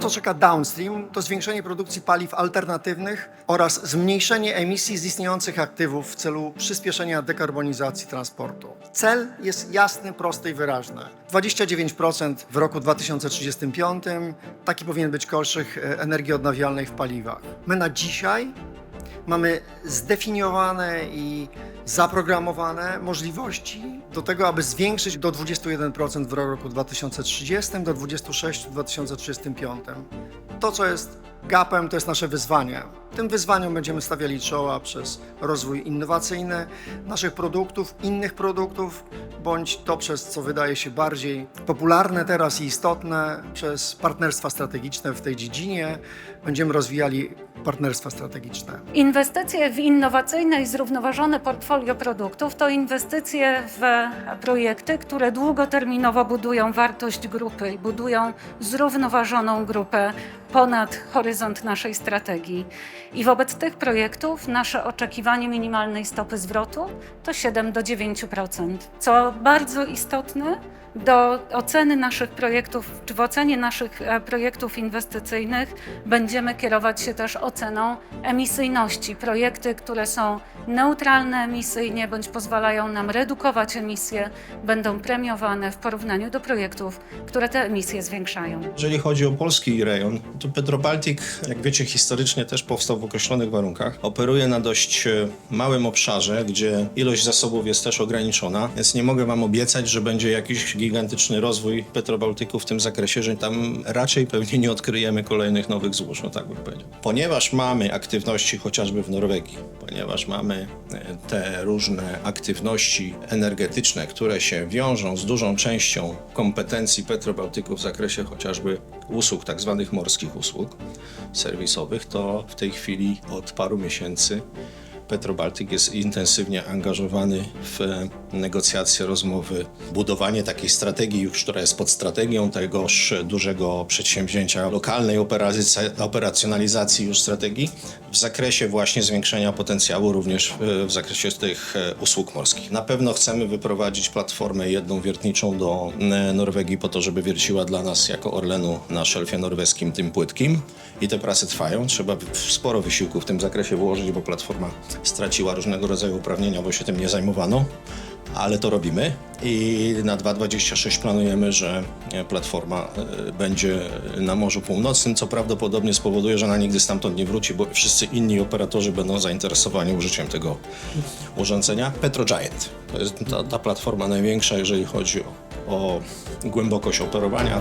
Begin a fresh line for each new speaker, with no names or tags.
Co czeka downstream, to zwiększenie produkcji paliw alternatywnych oraz zmniejszenie emisji z istniejących aktywów w celu przyspieszenia dekarbonizacji transportu. Cel jest jasny, prosty i wyraźny. 29% w roku 2035, taki powinien być koszyk e, energii odnawialnej w paliwach. My na dzisiaj mamy zdefiniowane i zaprogramowane możliwości do tego, aby zwiększyć do 21% w roku 2030, do 26% w 2035. To, co jest gapem, to jest nasze wyzwanie. Tym wyzwaniom będziemy stawiali czoła przez rozwój innowacyjny naszych produktów, innych produktów, bądź to przez co wydaje się bardziej popularne teraz i istotne, przez partnerstwa strategiczne w tej dziedzinie. Będziemy rozwijali partnerstwa strategiczne.
Inwestycje w innowacyjne i zrównoważone portfolio produktów to inwestycje w projekty, które długoterminowo budują wartość grupy i budują zrównoważoną grupę ponad horyzont naszej strategii. I wobec tych projektów nasze oczekiwanie minimalnej stopy zwrotu to 7 do 9%. Co bardzo istotne, do oceny naszych projektów, czy w ocenie naszych e, projektów inwestycyjnych będziemy kierować się też oceną emisyjności. Projekty, które są neutralne emisyjnie bądź pozwalają nam redukować emisje, będą premiowane w porównaniu do projektów, które te emisje zwiększają.
Jeżeli chodzi o polski rejon, to Petrobaltic, jak wiecie, historycznie też powstał w określonych warunkach. Operuje na dość e, małym obszarze, gdzie ilość zasobów jest też ograniczona, więc nie mogę wam obiecać, że będzie jakiś gigantyczny rozwój Petrobaltyku w tym zakresie, że tam raczej pewnie nie odkryjemy kolejnych nowych złóż, no tak bym powiedział. Ponieważ mamy aktywności chociażby w Norwegii, ponieważ mamy e, te różne aktywności energetyczne, które się wiążą z dużą częścią kompetencji Petrobaltyku w zakresie chociażby usług, tak zwanych morskich usług serwisowych, to w tej chwili od paru miesięcy Petrobaltyk jest intensywnie angażowany w negocjacje, rozmowy, budowanie takiej strategii, już która jest pod strategią tegoż dużego przedsięwzięcia lokalnej operacjonalizacji już strategii w zakresie właśnie zwiększenia potencjału również w, w zakresie tych e, usług morskich. Na pewno chcemy wyprowadzić platformę jedną wiertniczą do e, Norwegii po to, żeby wierciła dla nas jako Orlenu na szelfie norweskim tym płytkim i te prace trwają. Trzeba sporo wysiłku w tym zakresie włożyć, bo platforma straciła różnego rodzaju uprawnienia, bo się tym nie zajmowano, ale to robimy i na 2.26 planujemy, że e, platforma e, będzie na Morzu Północnym, co prawdopodobnie spowoduje, że ona nigdy stamtąd nie wróci, bo wszyscy inni operatorzy będą zainteresowani użyciem tego urządzenia. PetroGiant to jest ta, ta platforma największa, jeżeli chodzi o, o głębokość operowania.